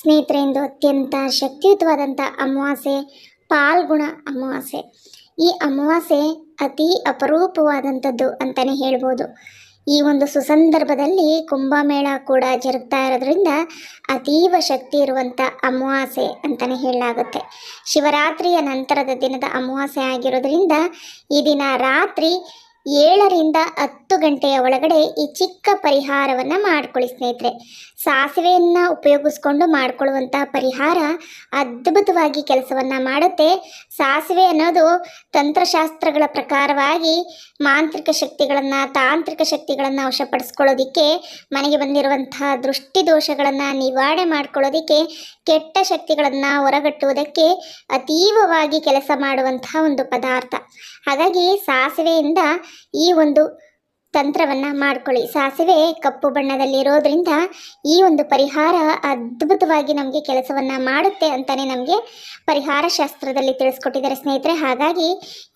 ಸ್ನೇಹಿತರೆ ಇಂದು ಅತ್ಯಂತ ಶಕ್ತಿಯುತವಾದಂಥ ಅಮಾವಾಸ್ಯೆ, ಪಾಲ್ಗುಣ ಅಮಾವಾಸ್ಯೆ. ಈ ಅಮಾವಾಸ್ಯೆ ಅತಿ ಅಪರೂಪವಾದಂಥದ್ದು ಅಂತಲೇ ಹೇಳ್ಬೋದು. ಈ ಒಂದು ಸುಸಂದರ್ಭದಲ್ಲಿ ಕುಂಭಮೇಳ ಕೂಡ ಜರುಗ್ತಾ ಇರೋದ್ರಿಂದ ಅತೀವ ಶಕ್ತಿ ಇರುವಂಥ ಅಮಾವಾಸ್ಯೆ ಅಂತಲೇ ಹೇಳಲಾಗುತ್ತೆ. ಶಿವರಾತ್ರಿಯ ನಂತರದ ದಿನದ ಅಮಾವಾಸ್ಯೆ ಆಗಿರೋದ್ರಿಂದ ಈ ದಿನ ರಾತ್ರಿ ಏಳರಿಂದ ಹತ್ತು ಗಂಟೆಯ ಒಳಗಡೆ ಈ ಚಿಕ್ಕ ಪರಿಹಾರವನ್ನು ಮಾಡ್ಕೊಳ್ಳಿ, ಸ್ನೇಹಿತರೆ. ಸಾಸಿವೆಯನ್ನು ಉಪಯೋಗಿಸ್ಕೊಂಡು ಮಾಡಿಕೊಳ್ಳುವಂಥ ಪರಿಹಾರ ಅದ್ಭುತವಾಗಿ ಕೆಲಸವನ್ನು ಮಾಡುತ್ತೆ. ಸಾಸಿವೆ ಅನ್ನೋದು ತಂತ್ರಶಾಸ್ತ್ರಗಳ ಪ್ರಕಾರವಾಗಿ ಮಾಂತ್ರಿಕ ಶಕ್ತಿಗಳನ್ನು, ತಾಂತ್ರಿಕ ಶಕ್ತಿಗಳನ್ನು ವಶಪಡಿಸ್ಕೊಳ್ಳೋದಕ್ಕೆ, ಮನೆಗೆ ಬಂದಿರುವಂತಹ ದೃಷ್ಟಿ ದೋಷಗಳನ್ನು ನಿವಾರಣೆ ಮಾಡ್ಕೊಳ್ಳೋದಕ್ಕೆ, ಕೆಟ್ಟ ಶಕ್ತಿಗಳನ್ನು ಹೊರಗಟ್ಟುವುದಕ್ಕೆ ಅತೀವವಾಗಿ ಕೆಲಸ ಮಾಡುವಂತಹ ಒಂದು ಪದಾರ್ಥ. ಹಾಗಾಗಿ ಸಾಸಿವೆಯಿಂದ ಈ ಒಂದು ತಂತ್ರವನ್ನು ಮಾಡ್ಕೊಳ್ಳಿ. ಸಾಸಿವೆ ಕಪ್ಪು ಬಣ್ಣದಲ್ಲಿ ಇರೋದ್ರಿಂದ ಈ ಒಂದು ಪರಿಹಾರ ಅದ್ಭುತವಾಗಿ ನಮಗೆ ಕೆಲಸವನ್ನು ಮಾಡುತ್ತೆ ಅಂತಲೇ ನಮಗೆ ಪರಿಹಾರ ಶಾಸ್ತ್ರದಲ್ಲಿ ತಿಳಿಸ್ಕೊಟ್ಟಿದ್ದಾರೆ ಸ್ನೇಹಿತರೆ. ಹಾಗಾಗಿ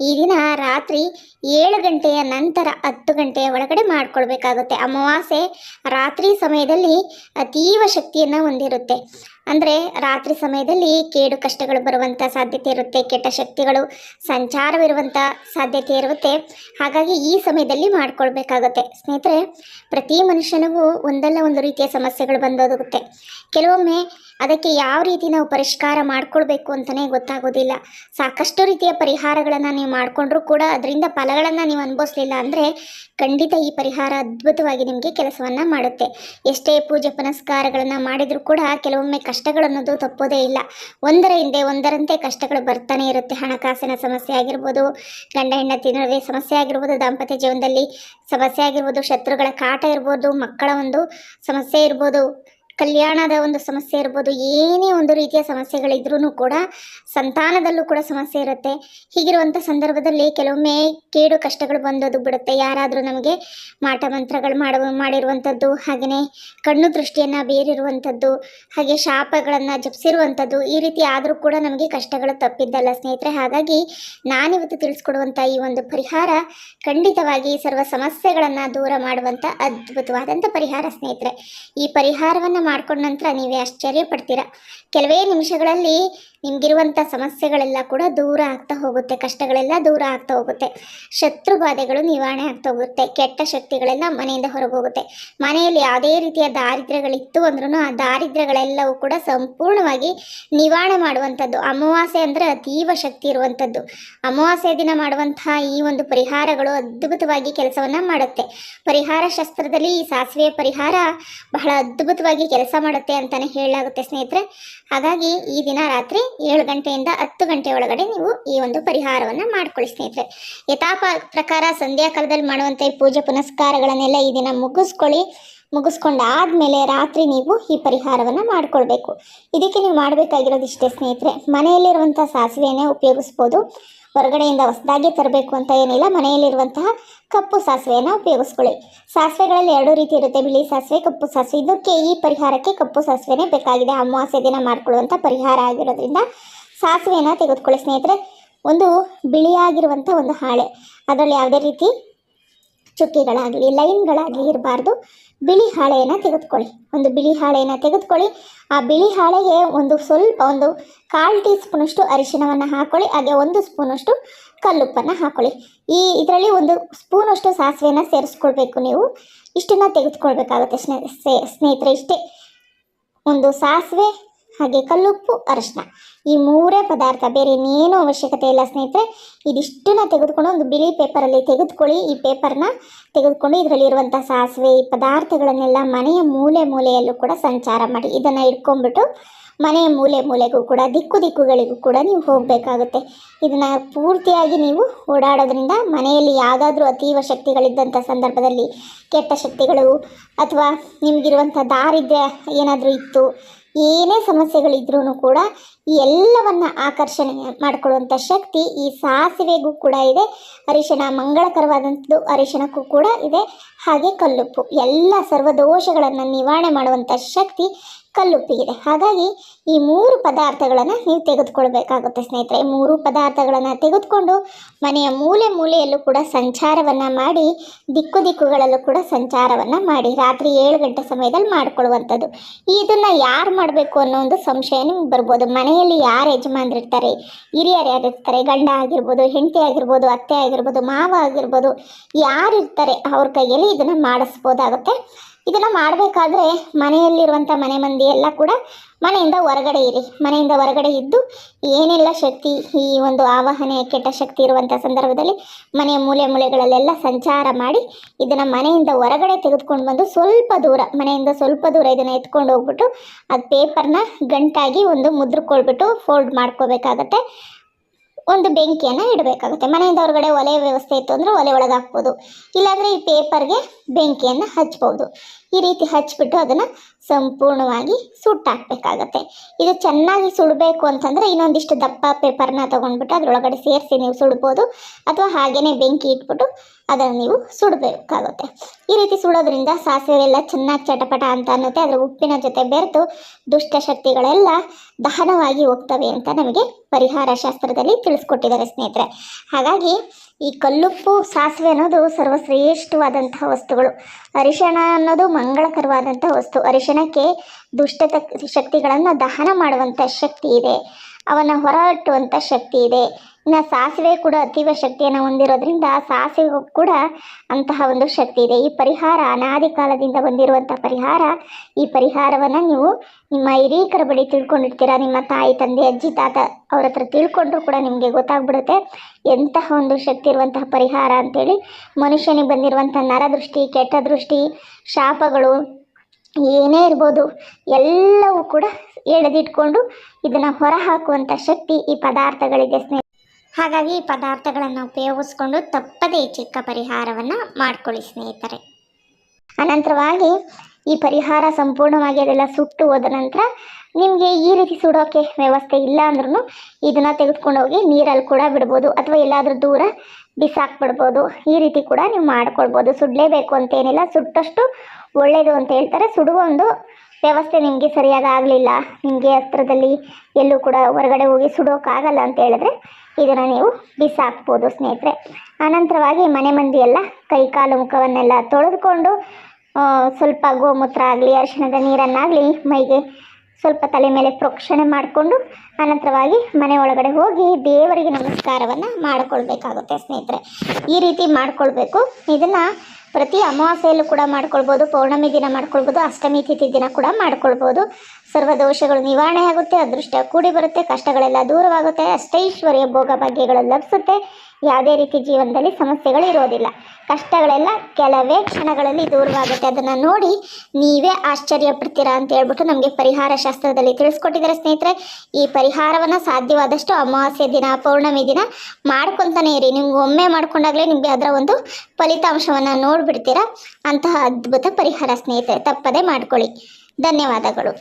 ಈ ದಿನ ರಾತ್ರಿ ಏಳು ಗಂಟೆಯ ನಂತರ ಹತ್ತು ಗಂಟೆಯ ಒಳಗಡೆ ಮಾಡ್ಕೊಳ್ಬೇಕಾಗುತ್ತೆ. ಅಮಾವಾಸ್ಯೆ ರಾತ್ರಿ ಸಮಯದಲ್ಲಿ ಅತೀವ ಶಕ್ತಿಯನ್ನು ಹೊಂದಿರುತ್ತೆ. ಅಂದರೆ ರಾತ್ರಿ ಸಮಯದಲ್ಲಿ ಕೇಡು ಕಷ್ಟಗಳು ಬರುವಂಥ ಸಾಧ್ಯತೆ ಇರುತ್ತೆ, ಕೆಟ್ಟ ಶಕ್ತಿಗಳು ಸಂಚಾರವಿರುವಂಥ ಸಾಧ್ಯತೆ ಇರುತ್ತೆ. ಹಾಗಾಗಿ ಈ ಸಮಯದಲ್ಲಿ ಮಾಡ್ಕೊಳ್ಬೇಕಾಗುತ್ತೆ. ಸ್ನೇಹಿತರೆ, ಪ್ರತಿ ಮನುಷ್ಯನಿಗೂ ಒಂದಲ್ಲ ಒಂದು ರೀತಿಯ ಸಮಸ್ಯೆಗಳು ಬಂದೋಗುತ್ತೆ. ಕೆಲವೊಮ್ಮೆ ಅದಕ್ಕೆ ಯಾವ ರೀತಿ ನಾವು ಪರಿಷ್ಕಾರ ಮಾಡ್ಕೊಳ್ಬೇಕು ಅಂತಲೇ ಗೊತ್ತಾಗೋದಿಲ್ಲ. ಸಾಕಷ್ಟು ರೀತಿಯ ಪರಿಹಾರಗಳನ್ನು ನೀವು ಮಾಡಿಕೊಂಡ್ರೂ ಕೂಡ ಅದರಿಂದ ಫಲಗಳನ್ನು ನೀವು ಅನುಭವಿಸಲಿಲ್ಲ ಅಂದರೆ ಖಂಡಿತ ಈ ಪರಿಹಾರ ಅದ್ಭುತವಾಗಿ ನಿಮಗೆ ಕೆಲಸವನ್ನು ಮಾಡುತ್ತೆ. ಎಷ್ಟೇ ಪೂಜೆ ಪುನಸ್ಕಾರಗಳನ್ನು ಮಾಡಿದರೂ ಕೂಡ ಕೆಲವೊಮ್ಮೆ ಕಷ್ಟಗಳನ್ನೋದು ತಪ್ಪೋದೇ ಇಲ್ಲ. ಒಂದರ ಹಿಂದೆ ಒಂದರಂತೆ ಕಷ್ಟಗಳು ಬರ್ತಾನೆ ಇರುತ್ತೆ. ಹಣಕಾಸಿನ ಸಮಸ್ಯೆ ಆಗಿರ್ಬೋದು, ಗಂಡ ಹೆಂಡತಿ ನಡುವೆ ಸಮಸ್ಯೆ ಆಗಿರ್ಬೋದು, ದಾಂಪತ್ಯ ಜೀವನದಲ್ಲಿ ಸಮಸ್ಯೆ ಆಗಿರ್ಬೋದು, ಶತ್ರುಗಳ ಕಾಟ ಇರ್ಬೋದು, ಮಕ್ಕಳ ಒಂದು ಸಮಸ್ಯೆ ಇರ್ಬೋದು. ಕಲ್ಯಾಣದ ಒಂದು ಸಮಸ್ಯೆ ಇರ್ಬೋದು, ಏನೇ ಒಂದು ರೀತಿಯ ಸಮಸ್ಯೆಗಳಿದ್ರೂ ಕೂಡ ಸಂತಾನದಲ್ಲೂ ಕೂಡ ಸಮಸ್ಯೆ ಇರುತ್ತೆ. ಹೀಗಿರುವಂಥ ಸಂದರ್ಭದಲ್ಲಿ ಕೆಲವೊಮ್ಮೆ ಕೇಡು ಕಷ್ಟಗಳು ಬಂದೋದು ಬಿಡುತ್ತೆ. ಯಾರಾದರೂ ನಮಗೆ ಮಾಟ ಮಂತ್ರಗಳು ಮಾಡುವ, ಮಾಡಿರುವಂಥದ್ದು, ಹಾಗೆಯೇ ಕಣ್ಣು ದೃಷ್ಟಿಯನ್ನು ಬೇರಿರುವಂಥದ್ದು, ಹಾಗೆ ಶಾಪಗಳನ್ನು ಜಪಿಸಿರುವಂಥದ್ದು, ಈ ರೀತಿ ಆದರೂ ಕೂಡ ನಮಗೆ ಕಷ್ಟಗಳು ತಪ್ಪಿದ್ದಲ್ಲ ಸ್ನೇಹಿತರೆ. ಹಾಗಾಗಿ ನಾನಿವತ್ತು ತಿಳಿಸ್ಕೊಡುವಂಥ ಈ ಒಂದು ಪರಿಹಾರ ಖಂಡಿತವಾಗಿ ಸರ್ವ ಸಮಸ್ಯೆಗಳನ್ನು ದೂರ ಮಾಡುವಂಥ ಅದ್ಭುತವಾದಂಥ ಪರಿಹಾರ ಸ್ನೇಹಿತರೆ. ಈ ಪರಿಹಾರವನ್ನು ಮಾಡ್ಕೊಂಡ ನಂತರ ನೀವೇ ಆಶ್ಚರ್ಯ ಪಡ್ತೀರಾ? ಕೆಲವೇ ನಿಮಿಷಗಳಲ್ಲಿ ನಿಮಗಿರುವಂಥ ಸಮಸ್ಯೆಗಳೆಲ್ಲ ಕೂಡ ದೂರ ಆಗ್ತಾ ಹೋಗುತ್ತೆ, ಕಷ್ಟಗಳೆಲ್ಲ ದೂರ ಆಗ್ತಾ ಹೋಗುತ್ತೆ. ಶತ್ರು ಬಾಧೆಗಳು ನಿವಾರಣೆ ಆಗ್ತಾ ಹೋಗುತ್ತೆ, ಕೆಟ್ಟ ಶಕ್ತಿಗಳೆಲ್ಲ ಮನೆಯಿಂದ ಹೊರಗೆ ಹೋಗುತ್ತೆ. ಮನೆಯಲ್ಲಿ ಯಾವುದೇ ರೀತಿಯ ದಾರಿದ್ರ್ಯಗಳಿತ್ತು ಅಂದ್ರೂ ಆ ದಾರಿದ್ರ್ಯಗಳೆಲ್ಲವೂ ಕೂಡ ಸಂಪೂರ್ಣವಾಗಿ ನಿವಾರಣೆ ಮಾಡುವಂಥದ್ದು. ಅಮಾವಾಸ್ಯೆ ಅಂದರೆ ಅತೀವ ಶಕ್ತಿ ಇರುವಂಥದ್ದು. ಅಮಾವಾಸ್ಯೆ ದಿನ ಮಾಡುವಂತಹ ಈ ಒಂದು ಪರಿಹಾರಗಳು ಅದ್ಭುತವಾಗಿ ಕೆಲಸವನ್ನು ಮಾಡುತ್ತೆ. ಪರಿಹಾರ ಶಾಸ್ತ್ರದಲ್ಲಿ ಈ ಸಾಸಿವೆಯ ಪರಿಹಾರ ಬಹಳ ಅದ್ಭುತವಾಗಿ ಮಾಡುತ್ತೆ ಅಂತಾನೆ ಹೇಳಲಾಗುತ್ತೆ ಸ್ನೇಹಿತರೆ. ಹಾಗಾಗಿ ಈ ದಿನ ರಾತ್ರಿ ಏಳು ಗಂಟೆಯಿಂದ ಹತ್ತು ಗಂಟೆ ಒಳಗಡೆ ನೀವು ಈ ಒಂದು ಪರಿಹಾರವನ್ನು ಮಾಡ್ಕೊಳ್ಳಿ ಸ್ನೇಹಿತರೆ. ಯಥಾಪ ಪ್ರಕಾರ ಸಂಧ್ಯಾ ಕಾಲದಲ್ಲಿ ಈ ಪೂಜೆ ಪುನಸ್ಕಾರಗಳನ್ನೆಲ್ಲ ಈ ದಿನ ಮುಗಿಸ್ಕೊಳ್ಳಿ. ಮುಗಿಸ್ಕೊಂಡಾದ್ಮೇಲೆ ರಾತ್ರಿ ನೀವು ಈ ಪರಿಹಾರವನ್ನು ಮಾಡ್ಕೊಳ್ಬೇಕು. ಇದಕ್ಕೆ ನೀವು ಮಾಡಬೇಕಾಗಿರೋದು ಇಷ್ಟೇ ಸ್ನೇಹಿತರೆ. ಮನೆಯಲ್ಲಿರುವಂಥ ಸಾಸಿವೆಯನ್ನೇ ಉಪಯೋಗಿಸ್ಬೋದು. ಹೊರಗಡೆಯಿಂದ ಹೊಸದಾಗಿ ತರಬೇಕು ಅಂತ ಏನಿಲ್ಲ, ಮನೆಯಲ್ಲಿರುವಂತಹ ಕಪ್ಪು ಸಾಸಿವೆಯನ್ನು ಉಪಯೋಗಿಸ್ಕೊಳ್ಳಿ. ಸಾಸಿವೆಗಳಲ್ಲಿ ಎರಡು ರೀತಿ ಇರುತ್ತೆ ಬಿಳಿ ಸಾಸಿವೆ, ಕಪ್ಪು ಸಾಸಿವೆ. ಇದಕ್ಕೆ ಈ ಪರಿಹಾರಕ್ಕೆ ಕಪ್ಪು ಸಾಸಿವೆನೇ ಬೇಕಾಗಿದೆ. ಅಮಾವಾಸ್ಯ ದಿನ ಮಾಡ್ಕೊಳ್ಳುವಂಥ ಪರಿಹಾರ ಆಗಿರೋದ್ರಿಂದ ಸಾಸಿವೆಯನ್ನು ತೆಗೆದುಕೊಳ್ಳಿ ಸ್ನೇಹಿತರೆ. ಒಂದು ಬಿಳಿಯಾಗಿರುವಂಥ ಒಂದು ಹಾಳೆ. ಅದರಲ್ಲಿ ಯಾವುದೇ ರೀತಿ ಚುಕ್ಕಿಗಳಾಗಲಿ, ಲೈನ್ಗಳಾಗಲಿ ಇರಬಾರ್ದು. ಬಿಳಿ ಹಾಳೆಯನ್ನು ತೆಗೆದುಕೊಳ್ಳಿ. ಒಂದು ಬಿಳಿ ಹಾಳೆಯನ್ನು ತೆಗೆದುಕೊಳ್ಳಿ. ಆ ಬಿಳಿ ಹಾಳೆಗೆ ಒಂದು ಸ್ವಲ್ಪ ಒಂದು ಕಾಲು ಟೀ ಸ್ಪೂನಷ್ಟು ಅರಿಶಿಣವನ್ನು ಹಾಕೊಳ್ಳಿ. ಹಾಗೆ ಒಂದು ಸ್ಪೂನಷ್ಟು ಕಲ್ಲುಪ್ಪನ್ನು ಹಾಕೊಳ್ಳಿ. ಈ ಇದರಲ್ಲಿ ಒಂದು ಸ್ಪೂನಷ್ಟು ಸಾಸಿವೆಯನ್ನು ಸೇರಿಸ್ಕೊಳ್ಬೇಕು ನೀವು. ಇಷ್ಟನ್ನು ತೆಗೆದುಕೊಳ್ಬೇಕಾಗುತ್ತೆ ಸ್ನೇ, ಸ್ನೇ- ಸ್ನೇಹಿತರೆ, ಇಷ್ಟೇ. ಒಂದು ಸಾಸಿವೆ ಹಾಗೆ ಕಲ್ಲುಪ್ಪು, ಅರಶಿನ. ಈ ಮೂರೇ ಪದಾರ್ಥ ಬೇರೆ ಇನ್ನೇನು ಅವಶ್ಯಕತೆ ಇಲ್ಲ ಸ್ನೇಹಿತರೆ. ಇದಿಷ್ಟನ್ನ ತೆಗೆದುಕೊಂಡು ಒಂದು ಬಿಳಿ ಪೇಪರಲ್ಲಿ ತೆಗೆದುಕೊಳ್ಳಿ. ಈ ಪೇಪರ್ನ ತೆಗೆದುಕೊಂಡು ಇದರಲ್ಲಿರುವಂಥ ಸಾಸಿವೆ, ಈ ಪದಾರ್ಥಗಳನ್ನೆಲ್ಲ ಮನೆಯ ಮೂಲೆ ಮೂಲೆಯಲ್ಲೂ ಕೂಡ ಸಂಚಾರ ಮಾಡಿ, ಇದನ್ನು ಇಟ್ಕೊಂಡ್ಬಿಟ್ಟು ಮನೆಯ ಮೂಲೆ ಮೂಲೆಗೂ ಕೂಡ, ದಿಕ್ಕು ದಿಕ್ಕುಗಳಿಗೂ ಕೂಡ ನೀವು ಹೋಗಬೇಕಾಗುತ್ತೆ. ಇದನ್ನು ಪೂರ್ತಿಯಾಗಿ ನೀವು ಓಡಾಡೋದ್ರಿಂದ ಮನೆಯಲ್ಲಿ ಯಾವುದಾದ್ರೂ ಅತೀವ ಶಕ್ತಿಗಳಿದ್ದಂಥ ಸಂದರ್ಭದಲ್ಲಿ ಕೆಟ್ಟ ಶಕ್ತಿಗಳು ಅಥವಾ ನಿಮಗಿರುವಂಥ ದಾರಿದ್ರ್ಯ ಏನಾದರೂ ಇತ್ತು ಏನೇ ಸಮಸ್ಯೆಗಳಿದ್ರೂ ಕೂಡ ಈ ಎಲ್ಲವನ್ನ ಆಕರ್ಷಣೆ ಮಾಡಿಕೊಳ್ಳುವಂಥ ಶಕ್ತಿ ಈ ಸಾಸಿವೆಗೂ ಕೂಡ ಇದೆ. ಅರಿಶಿಣ ಮಂಗಳಕರವಾದಂಥದ್ದು ಅರಿಶಿಣಕ್ಕೂ ಕೂಡ ಇದೆ. ಹಾಗೆ ಕಲ್ಲುಪ್ಪು, ಎಲ್ಲ ಸರ್ವದೋಷಗಳನ್ನು ನಿವಾರಣೆ ಮಾಡುವಂಥ ಶಕ್ತಿ ಕಲ್ಲುಪ್ಪಿಗಿದೆ ಹಾಗಾಗಿ ಈ ಮೂರು ಪದಾರ್ಥಗಳನ್ನು ನೀವು ತೆಗೆದುಕೊಳ್ಬೇಕಾಗುತ್ತೆ ಸ್ನೇಹಿತರೆ. ಮೂರು ಪದಾರ್ಥಗಳನ್ನು ತೆಗೆದುಕೊಂಡು ಮನೆಯ ಮೂಲೆ ಮೂಲೆಯಲ್ಲೂ ಕೂಡ ಸಂಚಾರವನ್ನು ಮಾಡಿ, ದಿಕ್ಕು ದಿಕ್ಕುಗಳಲ್ಲೂ ಕೂಡ ಸಂಚಾರವನ್ನು ಮಾಡಿ, ರಾತ್ರಿ ಏಳು ಗಂಟೆ ಸಮಯದಲ್ಲಿ ಮಾಡಿಕೊಳ್ಳುವಂಥದ್ದು. ಇದನ್ನು ಯಾರು ಮಾಡಬೇಕು ಅನ್ನೋ ಒಂದು ಸಂಶಯ ನಿಮ್ಗೆ ಬರ್ಬೋದು. ಮನೆಯಲ್ಲಿ ಯಾರು ಯಜಮಾನ್ರಿರ್ತಾರೆ ಹಿರಿಯರು ಯಾರಿರ್ತಾರೆ ಗಂಡ ಆಗಿರ್ಬೋದು, ಹೆಂಡತಿ ಆಗಿರ್ಬೋದು, ಅತ್ತೆ ಆಗಿರ್ಬೋದು, ಮಾವ ಆಗಿರ್ಬೋದು ಯಾರಿರ್ತಾರೆ ಅವ್ರ ಕೈಯಲ್ಲಿ ಇದನ್ನು ಮಾಡಿಸ್ಬೋದಾಗುತ್ತೆ. ಇದನ್ನು ಮಾಡಬೇಕಾದ್ರೆ ಮನೆಯಲ್ಲಿರುವಂಥ ಮನೆ ಮಂದಿ ಎಲ್ಲ ಕೂಡ ಮನೆಯಿಂದ ಹೊರಗಡೆ ಇರಿ. ಮನೆಯಿಂದ ಹೊರಗಡೆ ಇದ್ದು ಏನೆಲ್ಲ ಶಕ್ತಿ, ಈ ಒಂದು ಆವಾಹನೆ, ಕೆಟ್ಟ ಶಕ್ತಿ ಇರುವಂಥ ಸಂದರ್ಭದಲ್ಲಿ ಮನೆಯ ಮೂಲೆ ಮೂಲೆಗಳಲ್ಲೆಲ್ಲ ಸಂಚಾರ ಮಾಡಿ ಇದನ್ನು ಮನೆಯಿಂದ ಹೊರಗಡೆ ತೆಗೆದುಕೊಂಡು ಬಂದು ಸ್ವಲ್ಪ ದೂರ, ಮನೆಯಿಂದ ಸ್ವಲ್ಪ ದೂರ ಇದನ್ನು ಎತ್ಕೊಂಡು ಹೋಗ್ಬಿಟ್ಟು ಅದು ಪೇಪರ್ನ ಗಂಟಾಗಿ ಒಂದು ಮುದ್ರಕೊಳ್ಬಿಟ್ಟು ಫೋಲ್ಡ್ ಮಾಡ್ಕೋಬೇಕಾಗತ್ತೆ. ಒಂದು ಬೆಂಕಿಯನ್ನು ಇಡಬೇಕಾಗುತ್ತೆ. ಮನೆಯಿಂದ ಹೊರಗಡೆ ಒಲೆ ವ್ಯವಸ್ಥೆ ಇತ್ತು ಅಂದರೆ ಒಲೆ ಒಳಗೆ ಹಾಕ್ಬೋದು. ಇಲ್ಲಾಂದರೆ ಈ ಪೇಪರ್ಗೆ ಬೆಂಕಿಯನ್ನು ಹಚ್ಬೋದು. ಈ ರೀತಿ ಹಚ್ಬಿಟ್ಟು ಅದನ್ನು ಸಂಪೂರ್ಣವಾಗಿ ಸುಟ್ಟಾಕಬೇಕಾಗತ್ತೆ. ಇದು ಚೆನ್ನಾಗಿ ಸುಡಬೇಕು ಅಂತಂದರೆ ಇನ್ನೊಂದಿಷ್ಟು ದಪ್ಪ ಪೇಪರ್ನ ತೊಗೊಂಡ್ಬಿಟ್ಟು ಅದರೊಳಗಡೆ ಸೇರಿಸಿ ನೀವು ಸುಡ್ಬೋದು. ಅಥವಾ ಹಾಗೇ ಬೆಂಕಿ ಇಟ್ಬಿಟ್ಟು ಅದನ್ನು ನೀವು ಸುಡಬೇಕಾಗುತ್ತೆ. ಈ ರೀತಿ ಸುಡೋದ್ರಿಂದ ಸಾಸಿವೆ ಎಲ್ಲ ಚೆನ್ನಾಗಿ ಚಟಪಟ ಅಂತ ಅನ್ನುತ್ತೆ. ಅದರ ಉಪ್ಪಿನ ಜೊತೆ ಬೆರೆತು ದುಷ್ಟಶಕ್ತಿಗಳೆಲ್ಲ ದಹನವಾಗಿ ಹೋಗ್ತವೆ ಅಂತ ನಮಗೆ ಪರಿಹಾರ ಶಾಸ್ತ್ರದಲ್ಲಿ ತಿಳಿಸ್ಕೊಟ್ಟಿದ್ದಾರೆ ಸ್ನೇಹಿತರೆ. ಹಾಗಾಗಿ ಈ ಕಲ್ಲುಪ್ಪು, ಸಾಸಿವೆ ಅನ್ನೋದು ಸರ್ವಶ್ರೇಷ್ಠವಾದಂತಹ ವಸ್ತುಗಳು. ಅರಿಶಿಣ ಅನ್ನೋದು ಮಂಗಳಕರವಾದಂಥ ವಸ್ತು. ಅರಿಶಿಣಕ್ಕೆ ದುಷ್ಟ ಶಕ್ತಿಗಳನ್ನು ದಹನ ಮಾಡುವಂಥ ಶಕ್ತಿ ಇದೆ. ಅವನ ಹೊರಹಟ್ಟುವಂಥ ಶಕ್ತಿ ಇದೆ. ಇನ್ನು ಸಾಸಿವೆ ಕೂಡ ಅತೀವ ಶಕ್ತಿಯನ್ನು ಹೊಂದಿರೋದ್ರಿಂದ ಸಾಸಿವೆಗೂ ಕೂಡ ಅಂತಹ ಒಂದು ಶಕ್ತಿ ಇದೆ. ಈ ಪರಿಹಾರ ಅನಾದಿ ಕಾಲದಿಂದ ಬಂದಿರುವಂಥ ಪರಿಹಾರ, ಈ ಪರಿಹಾರವನ್ನು ನೀವು ನಿಮ್ಮ ಹಿರೀಕರ ಬಳಿ ತಿಳ್ಕೊಂಡಿರ್ತೀರ? ನಿಮ್ಮ ತಾಯಿ, ತಂದೆ, ಅಜ್ಜಿ, ತಾತ ಅವ್ರ ಹತ್ರ ತಿಳ್ಕೊಂಡ್ರು ಕೂಡ ನಿಮಗೆ ಗೊತ್ತಾಗ್ಬಿಡುತ್ತೆ. ಎಂತಹ ಒಂದು ಶಕ್ತಿ ಇರುವಂತಹ ಪರಿಹಾರ ಅಂತೇಳಿ ಮನುಷ್ಯನಿಗೆ ಬಂದಿರುವಂಥ ನರದೃಷ್ಟಿ ಕೆಟ್ಟ ದೃಷ್ಟಿ ಶಾಪಗಳು ಏನೇ ಇರ್ಬೋದು ಎಲ್ಲವೂ ಕೂಡ ಎಳೆದಿಟ್ಕೊಂಡು ಇದನ್ನು ಹೊರಹಾಕುವಂತ ಶಕ್ತಿ ಈ ಪದಾರ್ಥಗಳಿದೆ, ಸ್ನೇಹಿತರೆ. ಹಾಗಾಗಿ ಈ ಪದಾರ್ಥಗಳನ್ನು ಉಪಯೋಗಿಸ್ಕೊಂಡು ತಪ್ಪದೇ ಈ ಚಿಕ್ಕ ಪರಿಹಾರವನ್ನ ಮಾಡ್ಕೊಳ್ಳಿ, ಸ್ನೇಹಿತರೆ. ಅನಂತರವಾಗಿ ಈ ಪರಿಹಾರ ಸಂಪೂರ್ಣವಾಗಿ ಅದೆಲ್ಲ ಸುಟ್ಟು ಹೋದ ನಂತರ ನಿಮಗೆ ಈ ರೀತಿ ಸುಡೋಕೆ ವ್ಯವಸ್ಥೆ ಇಲ್ಲ ಅಂದ್ರೂ ಇದನ್ನ ತೆಗೆದುಕೊಂಡು ಹೋಗಿ ನೀರಲ್ಲಿ ಕೂಡ ಬಿಡ್ಬೋದು ಅಥವಾ ಎಲ್ಲಾದರೂ ದೂರ ಬಿಸಾಕ್ಬಿಡ್ಬೋದು. ಈ ರೀತಿ ಕೂಡ ನೀವು ಮಾಡ್ಕೊಳ್ಬೋದು. ಸುಡಲೇಬೇಕು ಅಂತೇನಿಲ್ಲ ಸುಟ್ಟಷ್ಟು ಒಳ್ಳೆಯದು ಅಂತ ಹೇಳ್ತಾರೆ. ಸುಡುವ ಒಂದು ವ್ಯವಸ್ಥೆ ನಿಮಗೆ ಸರಿಯಾಗಿ ಆಗಲಿಲ್ಲ. ನಿಮಗೆ ಹತ್ರದಲ್ಲಿ ಎಲ್ಲೂ ಕೂಡ ಹೊರಗಡೆ ಹೋಗಿ ಸುಡೋಕ್ಕಾಗಲ್ಲ ಅಂತ ಹೇಳಿದ್ರೆ ಇದನ್ನು ನೀವು ಬಿಸಾಕ್ಬೋದು ಸ್ನೇಹಿತರೆ. ಅನಂತರವಾಗಿ ಮನೆ ಮಂದಿಯೆಲ್ಲ ಕೈಕಾಲು ಮುಖವನ್ನೆಲ್ಲ ತೊಳೆದುಕೊಂಡು ಸ್ವಲ್ಪ ಗೋಮೂತ್ರ ಆಗಲಿ, ಅರಿಶಿಣದ ನೀರನ್ನಾಗಲಿ ಮೈಗೆ ಸ್ವಲ್ಪ ತಲೆ ಮೇಲೆ ಪ್ರೋಕ್ಷಣೆ ಮಾಡಿಕೊಂಡು ಅನಂತರವಾಗಿ ಮನೆ ಒಳಗಡೆ ಹೋಗಿ ದೇವರಿಗೆ ನಮಸ್ಕಾರವನ್ನು ಮಾಡಿಕೊಳ್ಬೇಕಾಗುತ್ತೆ ಸ್ನೇಹಿತರೆ. ಈ ರೀತಿ ಮಾಡಿಕೊಳ್ಬೇಕು. ಇದನ್ನು ಪ್ರತಿ ಅಮಾವಾಸ್ಯೆಯಲ್ಲೂ ಕೂಡ ಮಾಡ್ಕೊಳ್ಬೋದು, ಪೌರ್ಣಮಿ ದಿನ ಮಾಡ್ಕೊಳ್ಬೋದು, ಅಷ್ಟಮಿ ತಿಥಿ ದಿನ ಕೂಡ ಮಾಡ್ಕೊಳ್ಬೋದು. ಸರ್ವ ದೋಷಗಳು ನಿವಾರಣೆ ಆಗುತ್ತೆ, ಅದೃಷ್ಟ ಕೂಡಿ ಬರುತ್ತೆ, ಕಷ್ಟಗಳೆಲ್ಲ ದೂರವಾಗುತ್ತೆ, ಅಷ್ಟೈಶ್ವರ್ಯ ಭೋಗ ಭಾಗ್ಯಗಳು ಲಭಿಸುತ್ತೆ. ಯಾವುದೇ ರೀತಿ ಜೀವನದಲ್ಲಿ ಸಮಸ್ಯೆಗಳು ಇರೋದಿಲ್ಲ. ಕಷ್ಟಗಳೆಲ್ಲ ಕೆಲವೇ ಕ್ಷಣಗಳಲ್ಲಿ ದೂರವಾಗುತ್ತೆ. ಅದನ್ನು ನೋಡಿ ನೀವೇ ಆಶ್ಚರ್ಯ ಪಡ್ತೀರಾ ಅಂತ ಹೇಳ್ಬಿಟ್ಟು ನಮಗೆ ಪರಿಹಾರ ಶಾಸ್ತ್ರದಲ್ಲಿ ತಿಳಿಸ್ಕೊಟ್ಟಿದ್ದಾರೆ ಸ್ನೇಹಿತರೆ. ಈ ಪರಿಹಾರವನ್ನು ಸಾಧ್ಯವಾದಷ್ಟು ಅಮಾವಾಸ್ಯೆ ದಿನ, ಪೌರ್ಣಮಿ ದಿನ ಮಾಡ್ಕೊತಾನೆ ಇರಿ. ನಿಮ್ಗೆ ಒಮ್ಮೆ ಮಾಡ್ಕೊಂಡಾಗಲೇ ನಿಮಗೆ ಅದರ ಒಂದು ಫಲಿತಾಂಶವನ್ನು ನೋಡಿಬಿಡ್ತೀರಾ. ಅಂತಹ ಅದ್ಭುತ ಪರಿಹಾರ ಸ್ನೇಹಿತರೆ, ತಪ್ಪದೇ ಮಾಡ್ಕೊಳ್ಳಿ. ಧನ್ಯವಾದಗಳು.